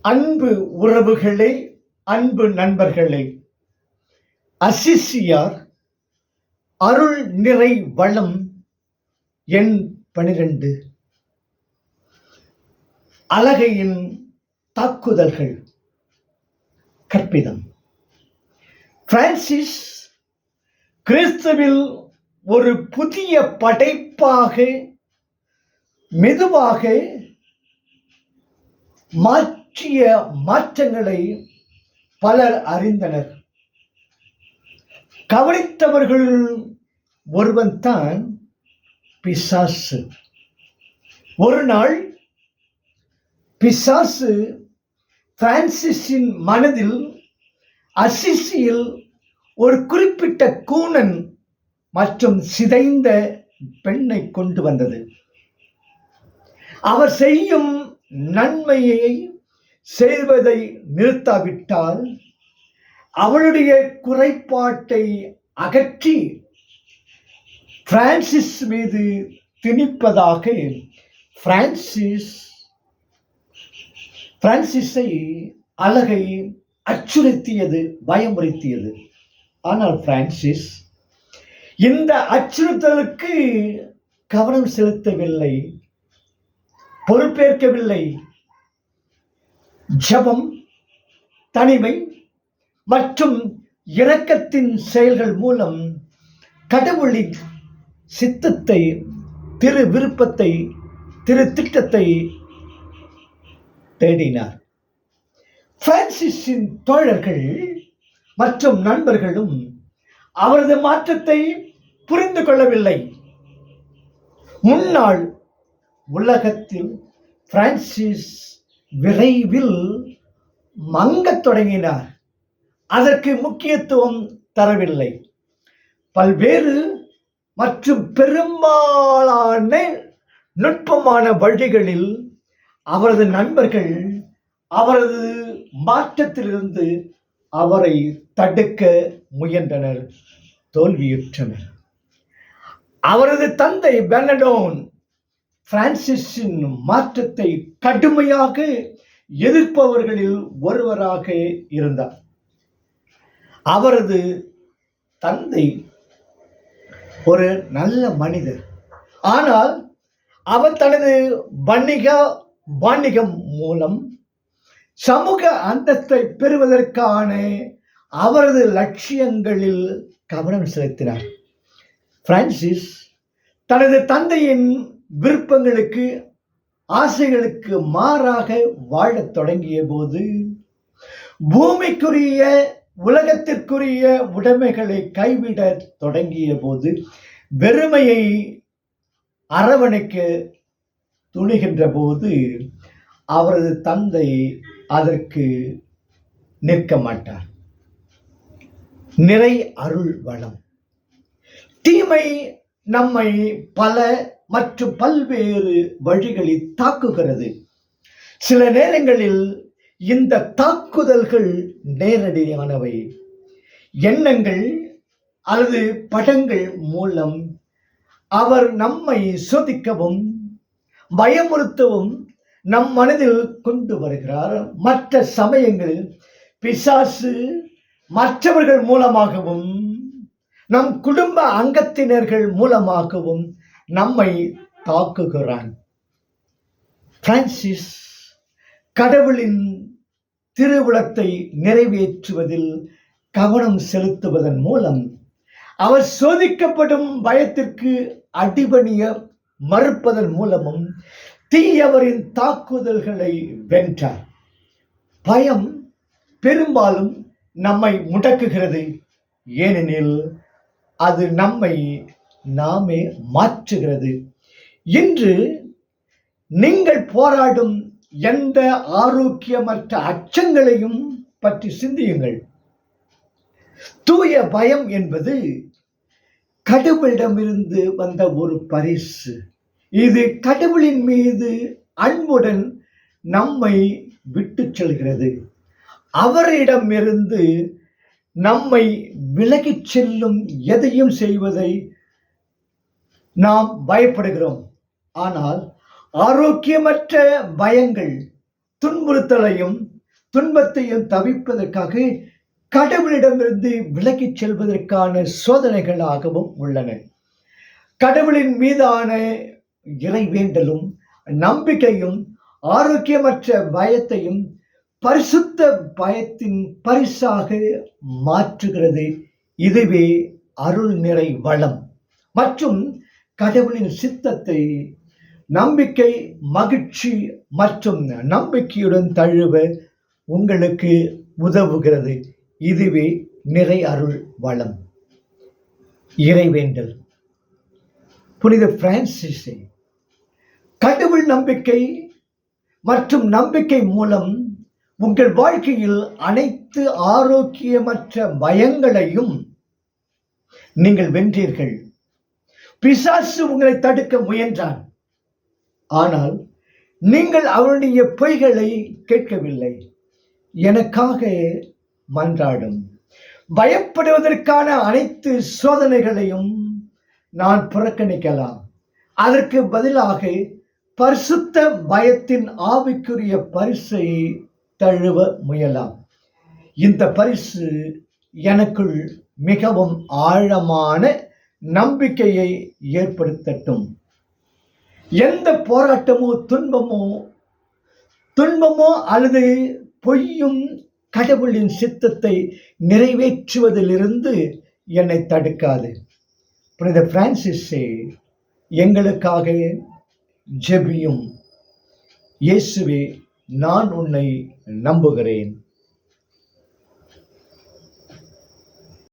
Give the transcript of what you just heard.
அன்பு உறவுகளே அன்பு நண்பர்களே அசிசியார் அருள் நிறை வளம் எண் பனிரெண்டு. அழகையின் தாக்குதல்கள் கற்பிதம். பிரான்சிஸ் கிறிஸ்துவில் ஒரு புதிய படைப்பாக மெதுவாக மாற்றிய மாற்றங்களை பலர் அறிந்தனர். கவனித்தவர்கள் ஒருவன் தான் பிசாசு. ஒரு நாள் பிசாசு பிரான்சிஸின் மனதில் அசிசியில் ஒரு குறிப்பிட்ட கூணன் மற்றும் சிதைந்த பெண்ணை கொண்டு வந்தது. அவர் செய்யும் நன்மையை செய்வதை நிறுத்தாவிட்டால் அவளுடைய குறைபாட்டை அகற்றி பிரான்சிஸ் மீது திணிப்பதாக பிரான்சிஸ் பிரான்சிஸை அழகை அச்சுறுத்தியது பயமுறுத்தியது. ஆனால் பிரான்சிஸ் இந்த அச்சுறுத்தலுக்கு கவனம் செலுத்தவில்லை பொறுப்பேற்கவில்லை. ஜபம் தனிமை மற்றும் இரக்கத்தின் செயல்கள் மூலம் கடவுளின் சித்தத்தை திரு விருப்பத்தை திரு திட்டத்தை தேடினார். பிரான்சிஸின் தோழர்கள் மற்றும் நண்பர்களும் அவரது மாற்றத்தை புரிந்து கொள்ளவில்லை. முன்னாள் உலகத்தில் பிரான்சிஸ் விரைவில் மங்கத் தொடங்கினார். அதற்கு முக்கியத்துவம் தரவில்லை. பல்வேறு மற்றும் பெரும்பாலான நுட்பமான வழிகளில் அவரது நண்பர்கள் அவரது மாற்றத்திலிருந்து அவரை தடுக்க முயன்றனர் தோல்வியுற்றனர். அவரது தந்தை பெனடோன் பிரான்சிஸின் மாற்றத்தை கடுமையாக எதிர்ப்பவர்களில் ஒருவராக இருந்தார். அவரது தந்தை ஒரு நல்ல மனிதர். ஆனால் அவர் தனது வணிக வாணிகம் மூலம் சமூக அந்தஸ்தை பெறுவதற்கான அவரது லட்சியங்களில் கவனம் செலுத்தினார். பிரான்சிஸ் தனது தந்தையின் விருப்பங்களுக்கு ஆசைகளுக்கு மாறாக வாழத் தொடங்கிய போது பூமிக்குரிய உலகத்திற்குரிய உடைமைகளை கைவிட தொடங்கிய போது வெறுமையை அரவணைக்க துணிகின்ற போது அவரது தந்தை அதற்கு நிற்க மாட்டார். நிறை அருள் வளம். தீமை நம்மை பல மற்றும் பல்வேறு வழிகளில் தாக்குகிறது. சில நேரங்களில் இந்த தாக்குதல்கள் நேரடியானவை. எண்ணங்கள் அல்லது படங்கள் மூலம் அவர் நம்மை சோதிக்கவும் பயமுறுத்தவும் நம் மனதில் கொண்டு வருகிறார். மற்ற சமயங்களில் பிசாசு மற்றவர்கள் மூலமாகவும் நம் குடும்ப அங்கத்தினர்கள் மூலமாகவும் நம்மை தாக்குகிறான். பிரான்சிஸ் கடவுளின் திருவிழத்தை நிறைவேற்றுவதில் கவனம் செலுத்துவதன் மூலம் அவர் சோதிக்கப்படும் பயத்திற்கு அடிபணிய மறுப்பதன் மூலமும் தீயவரின் தாக்குதல்களை வென்றார். பயம் பெரும்பாலும் நம்மை முடக்குகிறது. ஏனெனில் அது நம்மை நாமே மாற்றுகிறது. இன்று நீங்கள் போராடும் எந்த ஆரோக்கியமற்ற அச்சங்களையும் பற்றி சிந்தியுங்கள். தூய பயம் என்பது கடவுளிடமிருந்து வந்த ஒரு பரிசு. இது கடவுளின் மீது அன்புடன் நம்மை விட்டு செல்கிறது. அவரிடமிருந்து நம்மை விலகிச் செல்லும் எதையும் செய்வதை நாம் பயப்படுகிறோம். ஆனால் ஆரோக்கியமற்ற பயங்கள் துன்புறுத்தலையும் துன்பத்தையும் தவிர்ப்பதற்காக கடவுளிடமிருந்து விலகிச் செல்வதற்கான சோதனைகளாகவும் உள்ளன. கடவுளின் மீதான இறைவேண்டலும் நம்பிக்கையும் ஆரோக்கியமற்ற பயத்தையும் பரிசுத்த பயத்தின் பரிசாக மாற்றுகிறது. இதுவே அருள் நிறை வளம். மற்றும் கடவுளின் சித்தத்தை நம்பிக்கை மகிழ்ச்சி மற்றும் நம்பிக்கையுடன் தழுவ உங்களுக்கு உதவுகிறது. இதுவே நிறை அருள் வளம். இறைவேண்டல். புனித பிரான்சிஸை கடவுள் நம்பிக்கை மற்றும் நம்பிக்கை மூலம் உங்கள் வாழ்க்கையில் அனைத்து ஆரோக்கியமற்ற பயங்களையும் நீங்கள் வென்றீர்கள். பிசாசு உங்களை தடுக்க முயன்றான். ஆனால் நீங்கள் அவருடைய பொய்களை கேட்கவில்லை. எனக்காக மன்றாடும். பயப்படுவதற்கான அனைத்து சோதனைகளையும் நான் புறக்கணிக்கலாம். அதற்கு பதிலாக பரிசுத்த பயத்தின் ஆவிக்குரிய பரிசை தழுவ முயலாம். இந்த பரிசு எனக்குள் மிகவும் ஆழமான நம்பிக்கையை ஏற்படுத்தட்டும். எந்த போராட்டமோ துன்பமோ துன்பமோ அல்லது பொய்யும் கடவுளின் சித்தத்தை நிறைவேற்றுவதிலிருந்து என்னை தடுக்காது. புனித பிரான்சிஸே எங்களுக்காக ஜெபியும். இயேசுவே நான் உன்னை நம்புகிறேன்.